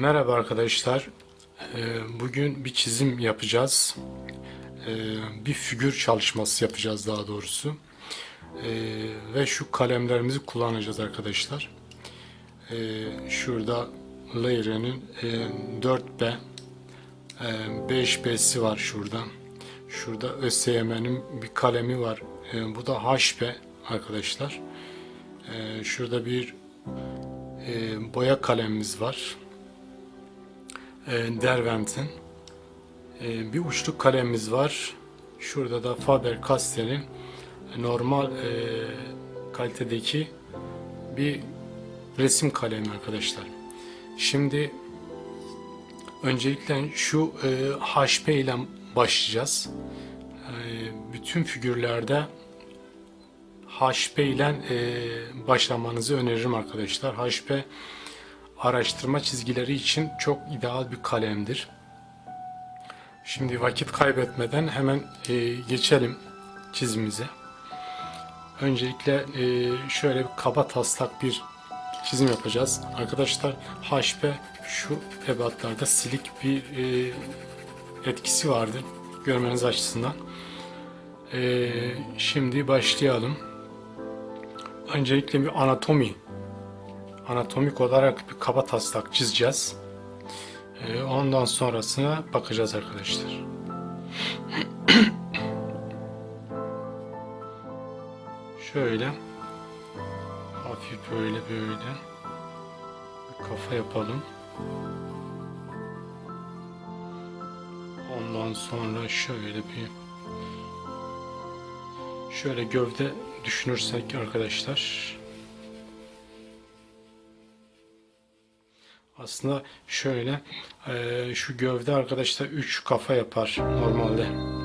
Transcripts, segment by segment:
Merhaba arkadaşlar. Ee, Bugün bir çizim yapacağız. Ee, Bir figür çalışması yapacağız daha doğrusu. Ee, Ve şu kalemlerimizi kullanacağız arkadaşlar. Şurada Leyre'nin e, 4B, e, 5B'si var şurada. Şurada ÖSYM'nin bir kalemi var. E, Bu da HB arkadaşlar. Şurada bir e, boya kalemimiz var e, Derwent'in. E, bir uçlu kalemimiz var. Şurada da Faber-Castell'in normal e, kalitedeki bir resim kalemi arkadaşlar. Şimdi öncelikle şu e, HP ile başlayacağız. E, bütün figürlerde HP ile başlamanızı öneririm arkadaşlar. HP araştırma çizgileri için çok ideal bir kalemdir. Şimdi vakit kaybetmeden hemen e, geçelim çizimize. Öncelikle e, şöyle bir kaba taslak bir çizim yapacağız. Arkadaşlar HP şu ebatlarda silik bir e, etkisi vardır görmeniz açısından. E, şimdi başlayalım. Öncelikle bir anatomi anatomik olarak bir kaba taslak çizeceğiz. Ee, ondan sonrasına bakacağız arkadaşlar. Şöyle hafif böyle böyle bir kafa yapalım. Ondan sonra şöyle bir şöyle gövde düşünürsek arkadaşlar Aslında şöyle şu gövde arkadaşlar 3 kafa yapar normalde.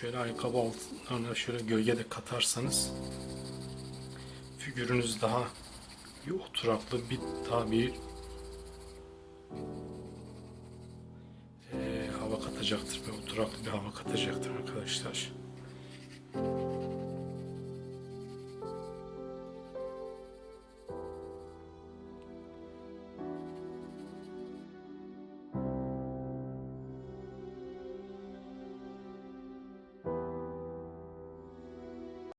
Şöyle ayakkabı altlarına şöyle gölge de katarsanız figürünüz daha bir oturaklı bir daha bir eee, hava katacaktır ve oturaklı bir hava katacaktır arkadaşlar.